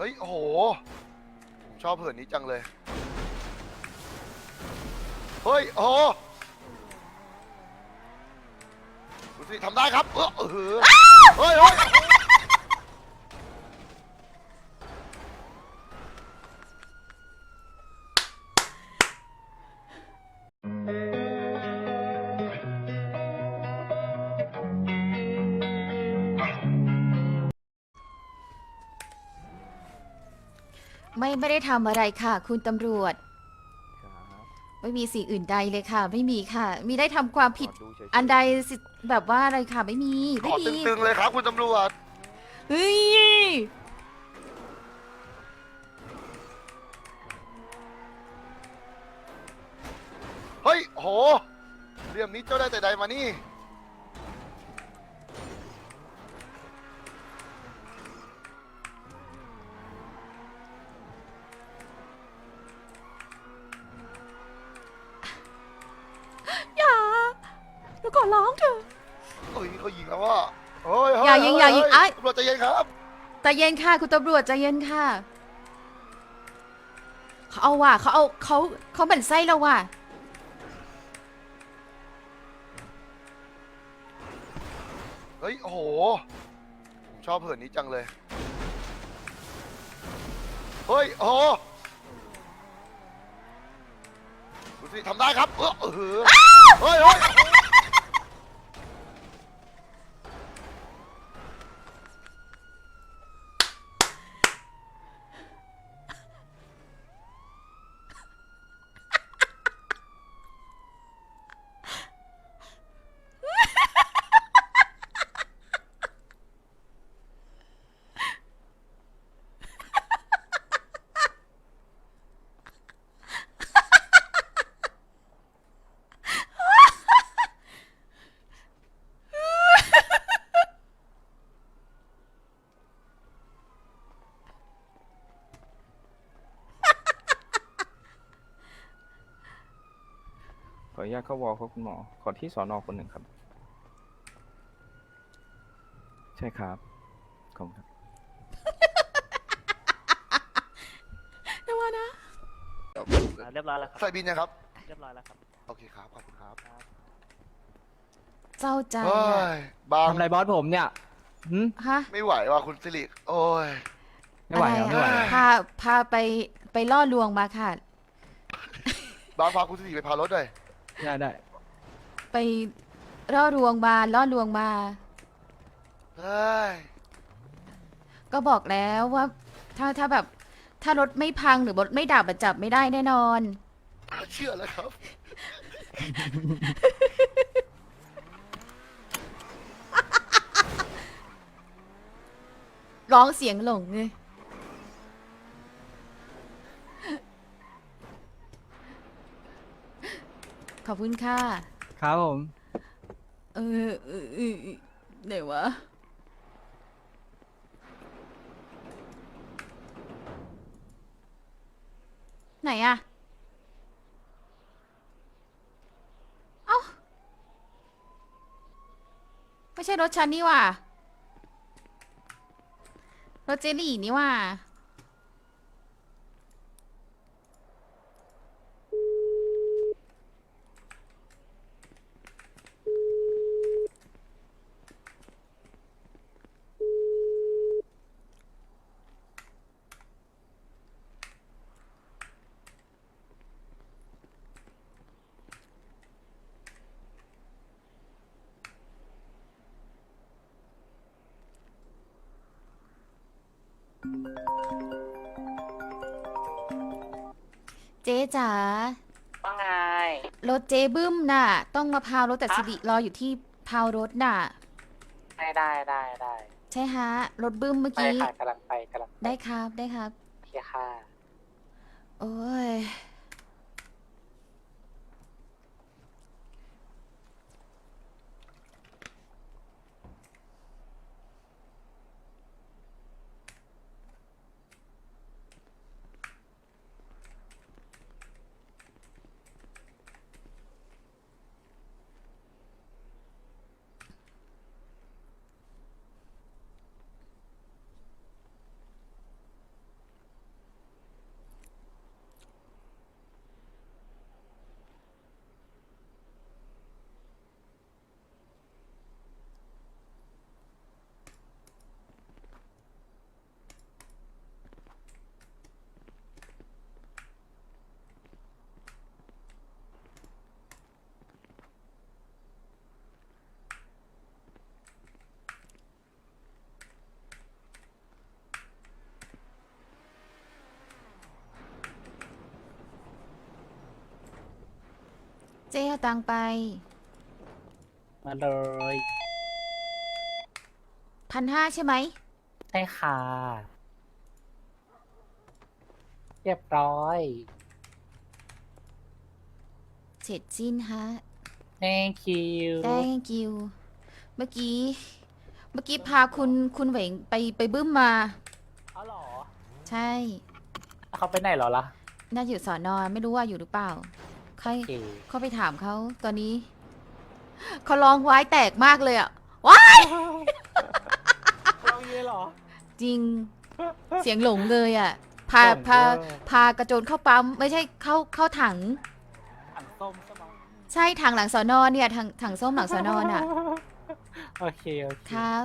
เฮ้ย โอ้โหผมชอบเหินนี้จังเลย เฮ้ย โอ้โหดูสิทำได้ครับ เออเออเฮ้ยเฮ้ย ไม่ไม่ได้ทำอะไรค่ะ คุณตำรวจ ครับไม่มีสิ่งอื่นใดเลยค่ะ ไม่มีค่ะ มีได้ทำความผิดขอดูเฉยๆอันใดสิแบบว่าอะไรค่ะ ไม่มีขไม่อมีตึงๆเลยครับคุณตำรวจ เฮ้ยเฮ้ยโอ้โหเรื่องนี้เจ้าได้แต่ใดมานี่ หนูขอร้องเถอะเฮ้ยเขายิงแล้วว่ะเฮ้ยเฮ้อย่ายิงอย่ายิงเฮ้ไอ้ตำรวจใจเย็นครับ ใจเย็นค่ะคุณตำรวจใจเย็นค่ะ เขาเอาว่ะเขาเอาเขาเขาเหมือนไส้เราว่ะ เฮ้ย โอ้โหผมชอบเหินนี้จังเลย เฮ้ย โอ้โหดูสิทำได้ครับ เออเออเฮ้ยเฮ้ย ออนุญาตเข้าวอลครับคุณหมอ ขอที่สอนอคนหนึ่งครับ ใช่ครับ ขอบคุณครับนะว่านะ อ่าเรียบร้อยแล้วครับ ใส่บินยังครับ เรียบร้อยแล้วครับ โอเคครับ ขอบคุณครับเจ้าใจเฮ้อะยบางทำอะไรบอสผมเนี่ยหืมฮะไม่ไหวว่ะคุณสิริโอ้ย ไม่ไหวครับอะไม่ไหวอะพาพาไปไปล่อลวงมาค่ะ บางพาคุณสิริไปพารถหน่อย ได้ได้ไปล่อลวงมาล่อลวงมา เฮ้ยก็บอกแล้วว่า ถ้าถ้าแบบ ถ้ารถไม่พังหรือรถไม่ดับอะจับไม่ได้แน่นอน เชื่อแล้วครับ ร้องเสียงหลงเลย ขอบคุณค่ะ ครับผมเออเออเออเออไหนวะ ไหนอะเอ้า ไม่ใช่รถฉันนี่หว่ารถเจลี่นี่หว่า จ๊จ๋าว่าไง รถเจ๊บึ้มน่ะ ต้องมาพาวรถแต่สิริรออยู่ที่พาวรถน่ะ ได้ได้ได้ได้ใช่ฮะ รถบึ้มเมื่อไปกี้ ค่ะกำลังไปกำลังปได้ครับได้ครับ โอเคค่ะ โอ้ย เจ๊เอาตังค์ไป มาเลยพันห้าใช่ไหม ใช่ค่ะ เรียบร้อย เสร็จสิ้นฮะ thank you thank you เมื่อกี้ เมื่อกี้พาคุณคุณเหวงไปไปบึ้มมา เอาเหรอใช่แล้วเขาไปไหนเหรอล่ะ น่าอยู่สอนอไม่รู้ว่าอยู่หรือเปล่า ใครโอเคเข้าไปถามเขาตอนนี้ เขาร้องว้ายแตกมากเลยอะว้ายเราเยอะเหรอ จริง เสียงหลงเลยอะพาหลงพาเวอร์พากระโจนเข้าปั๊มไม่ใช่เข้าเข้าถังถังส้มใช่ไหมใช่ถังหลังสอนอเนี่ยถังถังส้มหลังสอนอน่ะโอเค โอเค ครับ